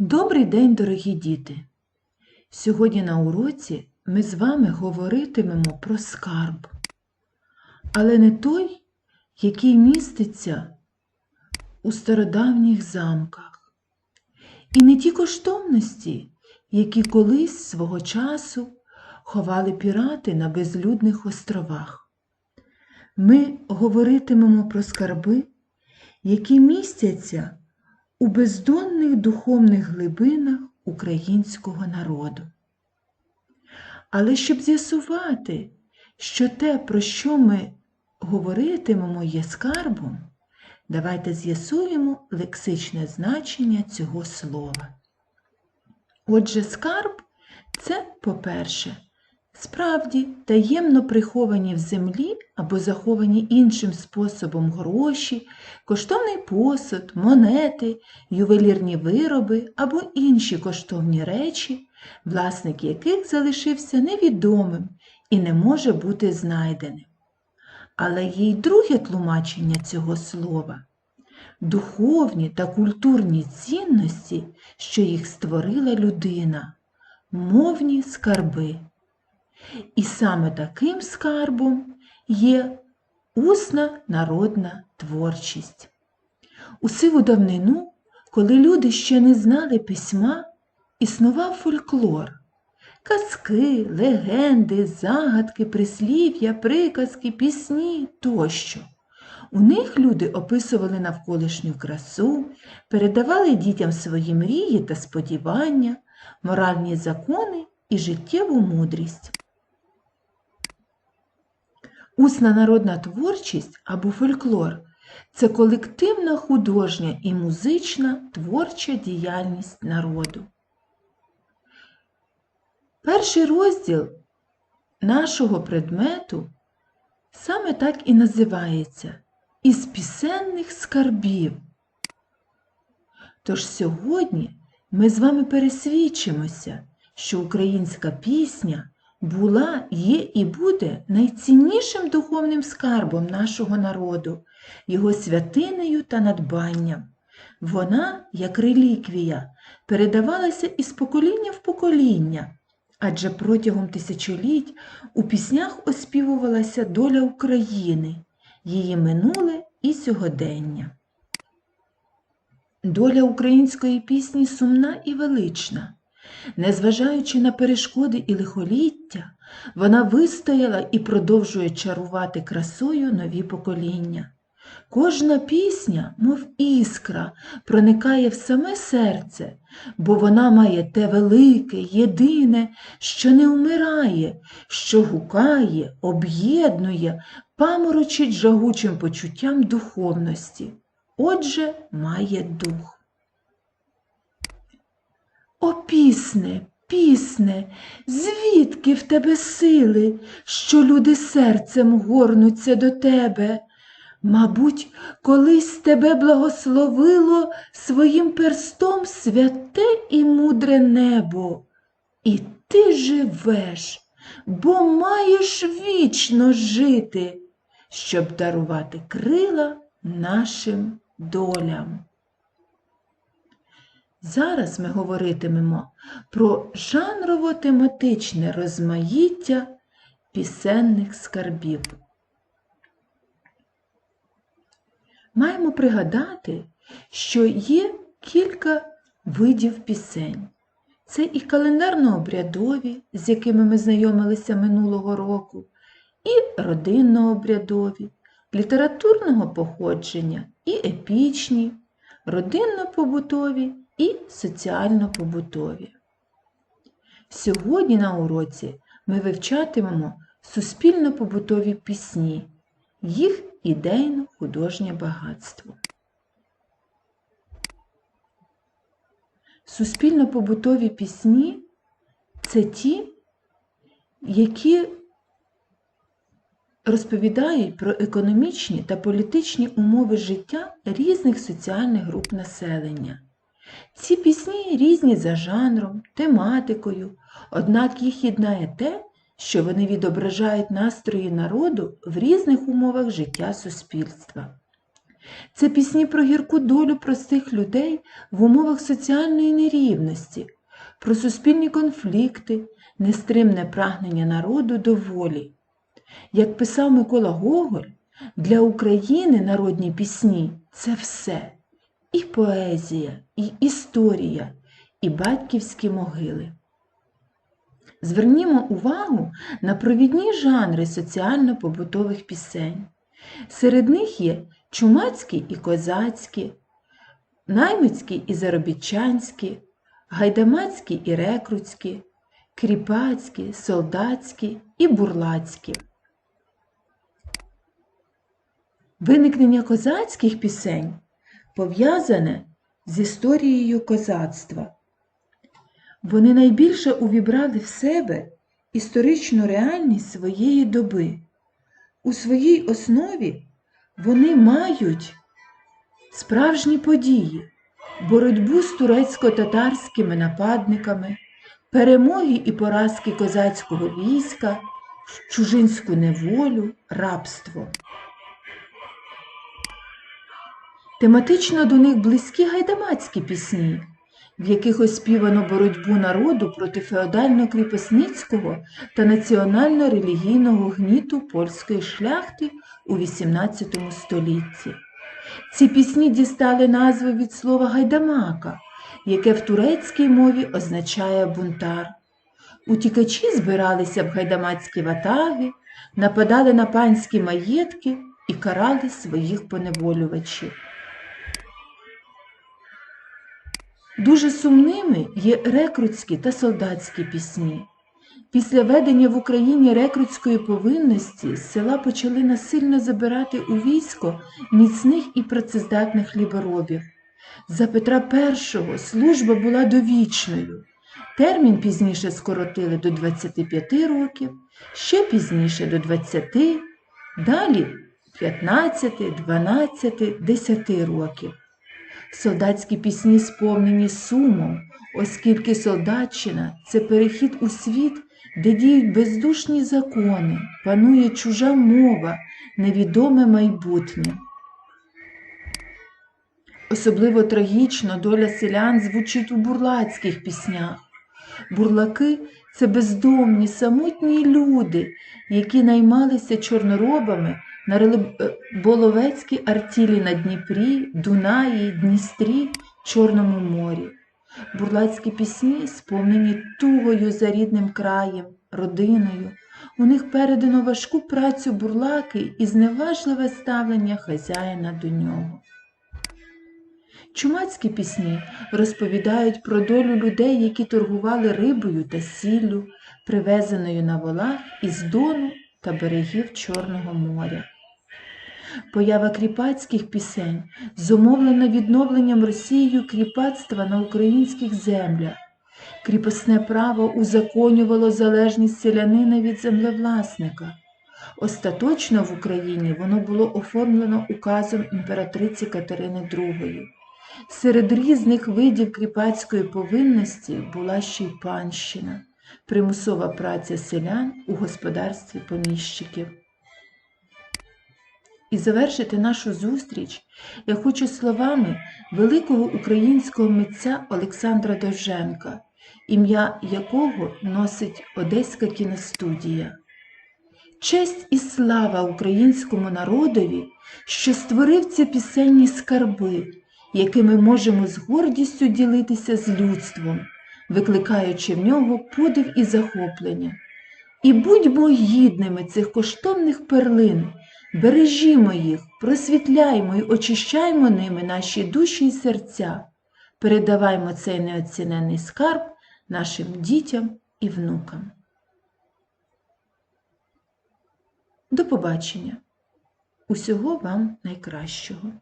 Добрий день, дорогі діти! Сьогодні на уроці ми з вами говоритимемо про скарб, але не той, який міститься у стародавніх замках, і не ті коштовності, які колись свого часу ховали пірати на безлюдних островах. Ми говоритимемо про скарби, які містяться у бездонних духовних глибинах українського народу. Але щоб з'ясувати, що те, про що ми говоритимемо, є скарбом, давайте з'ясуємо лексичне значення цього слова. Отже, скарб це, по-перше, Справді, таємно приховані в землі або заховані іншим способом гроші, коштовний посуд, монети, ювелірні вироби або інші коштовні речі, власник яких залишився невідомим і не може бути знайденим. Але є й друге тлумачення цього слова духовні та культурні цінності, що їх створила людина, мовні скарби. І саме таким скарбом є усна народна творчість. У сиву давнину, коли люди ще не знали письма, існував фольклор, казки, легенди, загадки, прислів'я, приказки, пісні тощо. У них люди описували навколишню красу, передавали дітям свої мрії та сподівання, моральні закони і життєву мудрість. Усна народна творчість або фольклор це колективна художня і музична творча діяльність народу. Перший розділ нашого предмету саме так і називається Із пісенних скарбів. Тож сьогодні ми з вами пересвідчимося, що українська пісня була, є і буде найціннішим духовним скарбом нашого народу, його святинею та надбанням. Вона, як реліквія, передавалася із покоління в покоління, адже протягом тисячоліть у піснях оспівувалася доля України, її минуле і сьогодення. Доля української пісні сумна і велична. Незважаючи на перешкоди і лихоліття, вона вистояла і продовжує чарувати красою нові покоління. Кожна пісня, мов іскра, проникає в саме серце, бо вона має те велике, єдине, що не вмирає, що гукає, об'єднує, паморочить жагучим почуттям духовності. Отже, має дух. Пісне, пісне, звідки в тебе сили, що люди серцем горнуться до тебе? Мабуть, колись тебе благословило своїм перстом святе і мудре небо. І ти живеш, бо маєш вічно жити, щоб дарувати крила нашим долям. Зараз ми говоритимемо про жанрово-тематичне розмаїття пісенних скарбів. Маємо пригадати, що є кілька видів пісень. Це і календарно-обрядові, з якими ми знайомилися минулого року, і родинно-обрядові, літературного походження, і епічні, родинно-побутові і соціально-побутові. Сьогодні на уроці ми вивчатимемо суспільно-побутові пісні, їх ідейно-художнє багатство. Суспільно-побутові пісні це ті, які розповідають про економічні та політичні умови життя різних соціальних груп населення. Ці пісні різні за жанром, тематикою, однак їх єднає те, що вони відображають настрої народу в різних умовах життя суспільства. Це пісні про гірку долю простих людей в умовах соціальної нерівності, про суспільні конфлікти, нестримне прагнення народу до волі. Як писав Микола Гоголь, для України народні пісні це все і поезія, і історія, і батьківські могили. Звернімо увагу на провідні жанри соціально-побутових пісень. Серед них є чумацькі і козацькі, наймицькі і заробітчанські, гайдамацькі і рекрутські, кріпацькі, солдатські і бурлацькі. Виникнення козацьких пісень пов'язане з історією козацтва. Вони найбільше увібрали в себе історичну реальність своєї доби. У своїй основі вони мають справжні події, боротьбу з турецько-татарськими нападниками, перемоги і поразки козацького війська, чужинську неволю, рабство. Тематично до них близькі гайдамацькі пісні, в яких оспівано боротьбу народу проти феодально-кріпосницького та національно-релігійного гніту польської шляхти у XVIII столітті. Ці пісні дістали назву від слова гайдамака, яке в турецькій мові означає бунтар. Утікачі збиралися в гайдамацькі ватаги, нападали на панські маєтки і карали своїх поневолювачів. Дуже сумними є рекрутські та солдатські пісні. Після ведення в Україні рекрутської повинності з села почали насильно забирати у військо міцних і працездатних ліборобів. За Петра І служба була довічною. Термін пізніше скоротили до 25 років, ще пізніше до 20, далі 15, 12, 10 років. Солдатські пісні сповнені сумом, оскільки солдатчина це перехід у світ, де діють бездушні закони, панує чужа мова, невідоме майбутнє. Особливо трагічно доля селян звучить у бурлацьких піснях. Бурлаки це бездомні, самотні люди, які наймалися чорноробами на Риболовецькій артілі на Дніпрі, Дунаї, Дністрі, Чорному морі. Бурлацькі пісні сповнені тугою за рідним краєм, родиною. У них передано важку працю бурлаки і зневажливе ставлення хазяїна до нього. Чумацькі пісні розповідають про долю людей, які торгували рибою та сіллю, привезеною на волах із Дону та берегів Чорного моря. Поява кріпацьких пісень зумовлена відновленням Росією кріпацтва на українських землях. Кріпосне право узаконювало залежність селянина від землевласника. Остаточно в Україні воно було оформлено указом імператриці Катерини II. Серед різних видів кріпацької повинності була ще й панщина, примусова праця селян у господарстві поміщиків. І завершити нашу зустріч я хочу словами великого українського митця Олександра Довженка, ім'я якого носить Одеська кіностудія. Честь і слава українському народові, що створив ці пісенні скарби, якими можемо з гордістю ділитися з людством, викликаючи в нього подив і захоплення. І будьмо гідними цих коштовних перлин. Бережімо їх, просвітляймо і очищаймо ними наші душі і серця, передаваймо цей неоцінений скарб нашим дітям і внукам. До побачення! Усього вам найкращого!